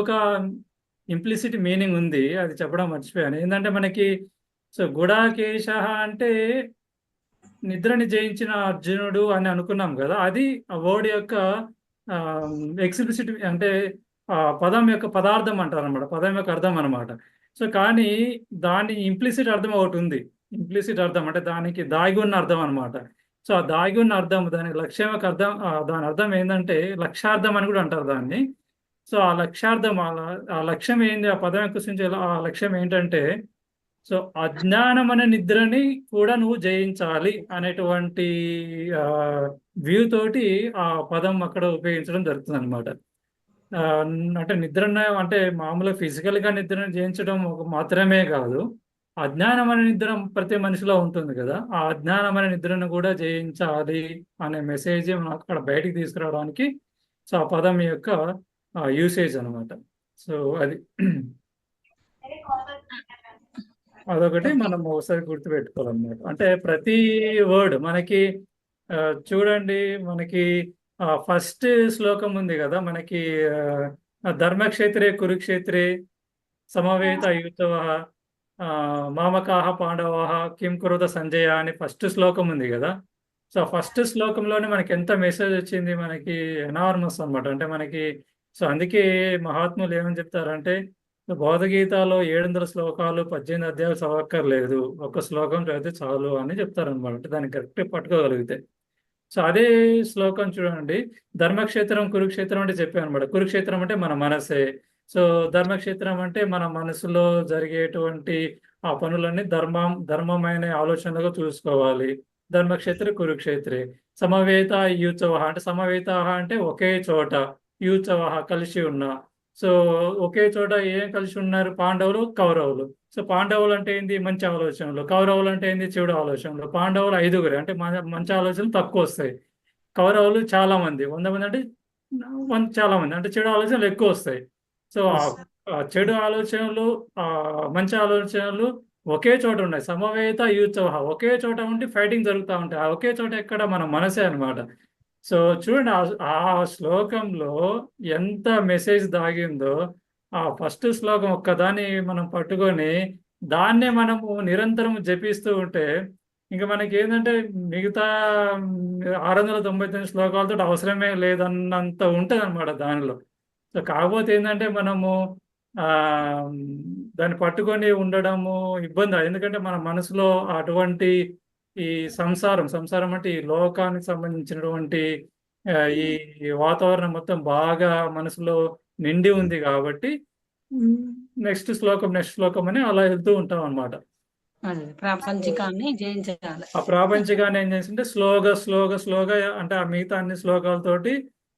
ఒక implicit meaning ఉంది అది చెప్పడం మర్చిపోయాను. ఏంటంటే మనకి సో గుడాకేశ అంటే నిద్రని జయించిన అర్జునుడు అని అనుకున్నాం కదా అది ఆ వర్డ్ యొక్క ఎక్స్ప్లిసిట్ అంటే ఆ పదం యొక్క పదార్థం అంటారు అనమాట పదం యొక్క అర్థం అనమాట సో కానీ దాని ఇంప్లిసిట్ అర్థం ఒకటి ఉంది. ఇంప్లిసిట్ అర్థం అంటే దానికి దాగి ఉన్న అర్థం అనమాట సో ఆ దాగి ఉన్న అర్థం దానికి లక్ష్యం యొక్క అర్థం దాని అర్థం ఏంటంటే లక్ష్యార్థం అని కూడా అంటారు దాన్ని. సో ఆ లక్ష్యార్థం ఆ ఆ లక్ష్యం ఏంది? ఆ పదం యొక్క ఆ లక్ష్యం ఏంటంటే సో అజ్ఞానం అనే నిద్రని కూడా నువ్వు జయించాలి అనేటువంటి వ్యూ తోటి ఆ పదం అక్కడ ఉపయోగించడం జరుగుతుంది అనమాట అంటే నిద్ర అంటే మామూలుగా ఫిజికల్గా నిద్రను జయించడం ఒక మాత్రమే కాదు. అజ్ఞానం అనే నిద్ర ప్రతి మనిషిలో ఉంటుంది కదా. ఆ అజ్ఞానం అనే నిద్రను కూడా జయించాలి అనే మెసేజ్ అక్కడ బయటికి తీసుకురావడానికి సో ఆ పదం యొక్క యూసేజ్ అనమాట. సో అది అదొకటి మనం ఒకసారి గుర్తుపెట్టుకోవాలన్నమాట. అంటే ప్రతి వర్డ్ మనకి చూడండి మనకి ఫస్ట్ శ్లోకం ఉంది కదా మనకి ధర్మక్షేత్రే కురుక్షేత్రే సమవేత యుతవ మామకాహ పాండవాహ కిం కురుత సంజయ అని ఫస్ట్ శ్లోకం ఉంది కదా. సో ఫస్ట్ శ్లోకంలోనే మనకి ఎంత మెసేజ్ వచ్చింది? మనకి ఎనార్మస్ అన్నమాట. అంటే మనకి సో అందుకే మహాత్ములు ఏమని చెప్తారంటే బోధగీతాలో ఏడు వందల శ్లోకాలు పద్దెనిమిది అధ్యాయాలు చదవక్కర్లేదు. ఒక శ్లోకం చదివితే చాలు అని చెప్తారనమాట అంటే దాన్ని కరెక్ట్ పట్టుకోగలిగితే. సో అదే శ్లోకం చూడండి. ధర్మక్షేత్రం కురుక్షేత్రం అంటే చెప్పాను అనమాట కురుక్షేత్రం అంటే మన మనసే. సో ధర్మక్షేత్రం అంటే మన మనసులో జరిగేటువంటి ఆ పనులన్నీ ధర్మం ధర్మమైన ఆలోచనలుగా చూసుకోవాలి. ధర్మక్షేత్ర కురుక్షేత్రే. సమవేత యూత్సవ అంటే సమవేత అంటే ఒకే చోట. యూచవ కలిసి ఉన్న. సో ఒకే చోట ఏం కలిసి ఉన్నారు? పాండవులు కౌరవులు. సో పాండవులు అంటే ఏంది? మంచి ఆలోచనలు. కౌరవులు అంటే ఏంది? చెడు ఆలోచనలు. పాండవులు ఐదుగురు. అంటే మన- మంచి ఆలోచనలు తక్కువ వస్తాయి. కౌరవులు చాలా మంది. వంద మంది అంటే చాలా మంది. అంటే చెడు ఆలోచనలు ఎక్కువ వస్తాయి. సో చెడు ఆలోచనలు ఆ మంచి ఆలోచనలు ఒకే చోట ఉన్నాయి. సమవేత యూత్సవ ఒకే చోట ఉండి ఫైటింగ్ జరుగుతూ ఉంటాయి. ఆ ఒకే చోట ఎక్కడ మన మనసే అన్నమాట. సో చూడండి ఆ- ఆ శ్లోకంలో ఎంత మెసేజ్ దాగిందో ఆ ఫస్ట్ శ్లోకం ఒక్కదాన్ని మనం పట్టుకొని దాన్నే మనము నిరంతరం జపిస్తూ ఉంటే ఇంకా మనకి ఏంటంటే మిగతా ఆరు వందల తొంభై తొమ్మిది శ్లోకాలతో అవసరమే లేదన్నంత ఉంటుంది అనమాట దానిలో. సో కాకపోతే ఏంటంటే మనము దాన్ని పట్టుకొని ఉండడము ఇబ్బంది ఎందుకంటే మన మనసులో అటువంటి ఈ సంసారం సంసారం అంటే ఈ లోకానికి సంబంధించినటువంటి ఈ వాతావరణం మొత్తం బాగా మనసులో నిండి ఉంది కాబట్టి నెక్స్ట్ శ్లోకం నెక్స్ట్ శ్లోకం అని అలా వెళ్తూ ఉంటాం ప్రాపంచికాన్ని జయించాలి ఆ ప్రాపంచికాన్ని ఏం చేస్తుంటే స్లోగా స్లోగా స్లోగా అంటే ఆ మిగతా అన్ని శ్లోకాలతోటి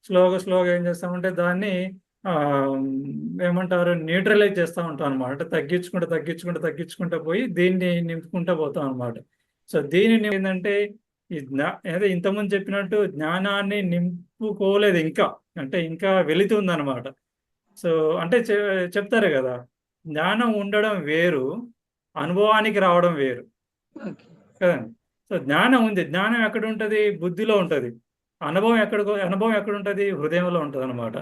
స్లోగా స్లోగా ఏం చేస్తామంటే దాన్ని ఆ ఏమంటారు న్యూట్రలైజ్ చేస్తూ ఉంటాం అనమాట అంటే తగ్గించుకుంటూ తగ్గించుకుంటూ తగ్గించుకుంటూ పోయి దీన్ని నింపుకుంటూ పోతాం అనమాట సో దీనిని ఏంటంటే ఈ జ్ఞా అదే ఇంతకుముందు చెప్పినట్టు జ్ఞానాన్ని నింపుకోలేదు ఇంకా. అంటే ఇంకా వెళుతుంది అనమాట సో అంటే చె- చెప్తారు కదా జ్ఞానం ఉండడం వేరు అనుభవానికి రావడం వేరు. కదండి? సో జ్ఞానం ఉంది. జ్ఞానం ఎక్కడ ఉంటుంది బుద్ధిలో ఉంటుంది. అనుభవం ఎక్కడ అనుభవం ఎక్కడ ఉంటుంది హృదయంలో ఉంటుంది అనమాట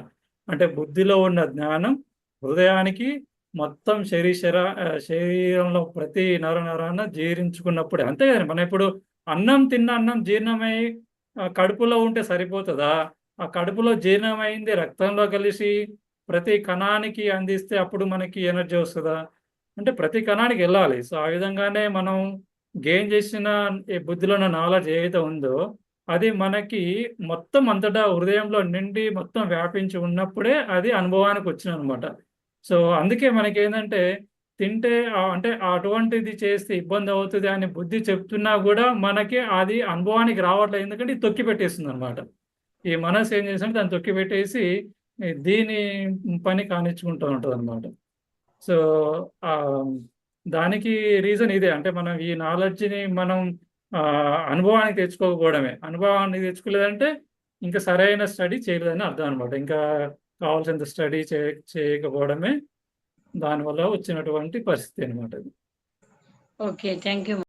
అంటే బుద్ధిలో ఉన్న జ్ఞానం హృదయానికి మొత్తం శరీర శరీరంలో ప్రతి నర నరాన జీర్ణించుకున్నప్పుడే. అంతే కదండి మనం ఇప్పుడు అన్నం తిన్న అన్నం జీర్ణమై కడుపులో ఉంటే సరిపోతుందా? ఆ కడుపులో జీర్ణమైంది రక్తంలో కలిసి ప్రతి కణానికి అందిస్తే అప్పుడు మనకి ఎనర్జీ వస్తుందా? అంటే ప్రతి కణానికి వెళ్ళాలి. సో ఆ విధంగానే మనం గెయిన్ చేసిన ఈ బుద్ధిలో ఉన్న నాలెడ్జ్ ఏదైతే ఉందో అది మనకి మొత్తం అంతటా హృదయంలో నిండి మొత్తం వ్యాపించి ఉన్నప్పుడే అది అనుభవానికి వచ్చింది అనమాట సో అందుకే మనకి ఏంటంటే తింటే అంటే అటువంటిది చేస్తే ఇబ్బంది అవుతుంది అని బుద్ధి చెప్తున్నా కూడా మనకి అది అనుభవానికి రావట్లేదు. ఎందుకంటే ఇది తొక్కి పెట్టేస్తుంది అనమాట ఈ మనసు ఏం చేస్తుంటే దాన్ని తొక్కి పెట్టేసి దీని పని కానిచ్చుకుంటూ ఉంటుంది అనమాట సో దానికి రీజన్ ఇదే. అంటే మనం ఈ నాలెడ్జ్ని మనం అనుభవానికి తెచ్చుకోకపోవడమే. అనుభవానికి తెచ్చుకోలేదంటే ఇంకా సరైన స్టడీ చేయలేదని అర్థం అనమాట ఇంకా కావాల్సినంత స్టడీ చే చేయకపోవడమే దానివల్ల వచ్చినటువంటి పరిస్థితి అనమాట ఓకే థ్యాంక్ యూ